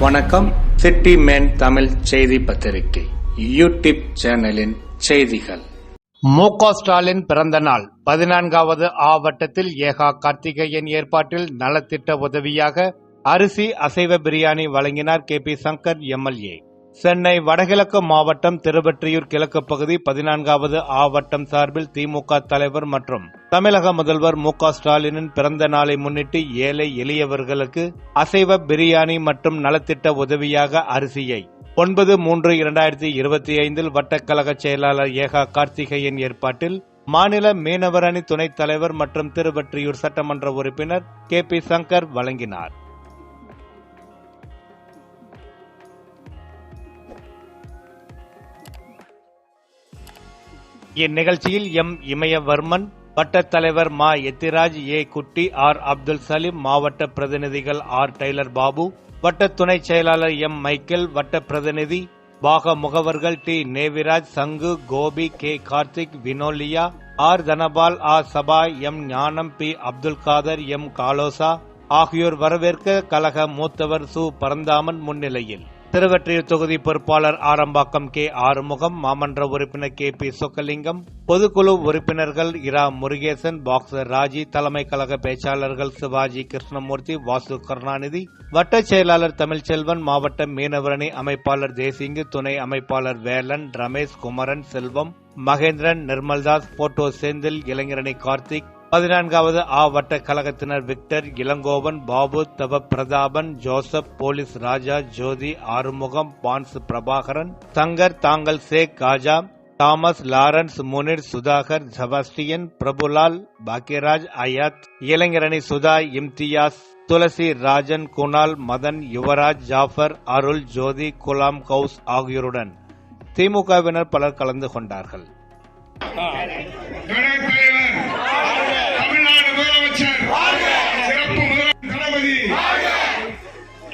வணக்கம். City man Tamil செய்தி பத்திரிகை. யூடியூப் சேனலின் செய்திகள். மு. க. ஸ்டாலின் பிறந்த நாள் பதினான்காவது ஆவட்டத்தில் ஏகா கார்த்திகேயன் ஏற்பாட்டில் நலத்திட்ட உதவியாக அரிசி அசைவ பிரியாணி வழங்கினார் K. P. Shankar MLA Chennai வடகிழக்கு மாவட்டம் திருவெற்றியூர் கிழக்கு பகுதி பதினான்காவது ஆவட்டம் சார்பில் திமுக தலைவர் மற்றும் தமிழக முதல்வர் மு க ஸ்டாலினின் பிறந்த நாளை முன்னிட்டு ஏழை எளியவர்களுக்கு அசைவ பிரியாணி மற்றும் நலத்திட்ட உதவியாக அரிசியை ஒன்பது மூன்று இரண்டாயிரத்தி இருபத்தி ஐந்தில் வட்டக்கழக செயலாளர் ஏகா கார்த்திகேயன் ஏற்பாட்டில் மாநில மீனவர் அணி துணைத் தலைவர் மற்றும் திருவெற்றியூர் சட்டமன்ற உறுப்பினர் கே பி சங்கர் வழங்கினார். இந்நிகழ்ச்சியில் எம். இமயவர்மன் வட்டத் தலைவர் மா. எத்திராஜ் ஏ. குட்டி ஆர். அப்துல் சலீம் மாவட்ட பிரதிநிதிகள் ஆர். டெய்லர் பாபு வட்ட துணைச் செயலாளர் எம். மைக்கேல் வட்ட பிரதிநிதி பாக முகவர்கள் T. Neviraj Sangu Gopi K. Karthik Vinolia R. Dhanapal ஆ Saba M. Gnanam P. Abdul Khader M. Kalosa ஆகியோர் வரவேற்க கழக மூத்தவர் சு. பரந்தாமன் முன்னிலையில். திருவற்றியூர் தொகுதி பொறுப்பாளர் ஆரம்பாக்கம் கே. ஆறுமுகம் மாமன்ற உறுப்பினர் கே. பி. சொக்கலிங்கம் பொதுக்குழு உறுப்பினர்கள் இரா. முருகேசன் பாக்ஸர் ராஜி தலைமை கழக பேச்சாளர்கள் சிவாஜி கிருஷ்ணமூர்த்தி வாசு கருணாநிதி வட்டச் செயலாளர் தமிழ்ச்செல்வன் மாவட்ட மீனவரணி அமைப்பாளர் தேசிங்கு துணை அமைப்பாளர் வேலன் ரமேஷ் குமரன் செல்வம் மகேந்திரன் நிர்மல்தாஸ் போட்டோ செந்தில் இளைஞரணி கார்த்திக் பதினான்காவது ஆ வட்ட கழகத்தினர் Victor Elangovan Babu Thava Prathapan Joseph police Raja Jothi Arumugam பான்ஸ் Prabhakaran Shankar Thangal Sheikh Khaja Thomas Lawrence Munir Sudhakar Sebastian Prabhulal Bhagyaraj Ayath இளைஞரணி சுதா இம்தியாஸ் துளசி ராஜன் குணால் மதன் யுவராஜ் ஜாஃபர் அருள் ஜோதி குலாம் கவுஸ் ஆகியோருடன் திமுகவினர் பலர் கலந்து கொண்டார்கள்.